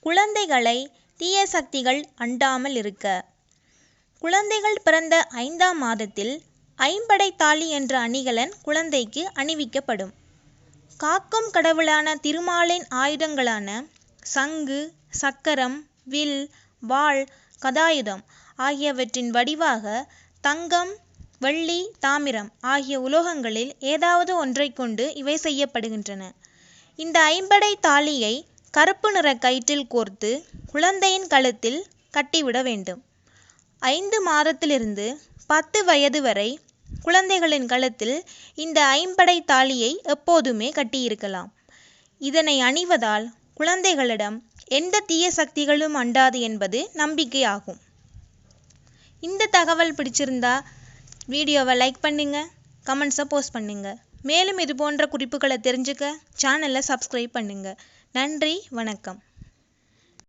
குழந்தைகளை தீய சக்திகள் அண்டாமல் இருக்க. குழந்தைகள் பிறந்த ஐந்தாம் மாதத்தில் ஐம்படை தாலி என்ற அணிகலன் குழந்தைக்கு அணிவிக்கப்படும். காக்கும் கடவுளான திருமாலின் ஆயுதங்களான சங்கு சக்கரம் வில் வாள் கதாயுதம் ஆகியவற்றின் வடிவாக தங்கம் வெள்ளி தாமிரம் ஆகிய உலோகங்களில் ஏதாவது ஒன்றைக் கொண்டு இவை செய்யப்படுகின்றன. இந்த ஐம்படை தாலியை கருப்பு நிற கயிற்றில் கோர்த்து குழந்தையின் கழுத்தில் கட்டிவிட வேண்டும். ஐந்து மாதத்திலிருந்து பத்து வயது வரை குழந்தைகளின் கழுத்தில் இந்த ஐம்படை தாலியை எப்போதுமே கட்டியிருக்கலாம். இதனை அணிவதால் குழந்தைகளிடம் எந்த தீய சக்திகளும் அண்டாது என்பது நம்பிக்கையாகும். இந்த தகவல் பிடிச்சிருந்தா வீடியோவை லைக் பண்ணுங்க கமெண்ட்ஸை போஸ்ட் பண்ணுங்க. மேலும் இது போன்ற குறிப்புகளை தெரிஞ்சுக்க சேனலை சப்ஸ்கிரைப் பண்ணுங்க. நன்றி வணக்கம்.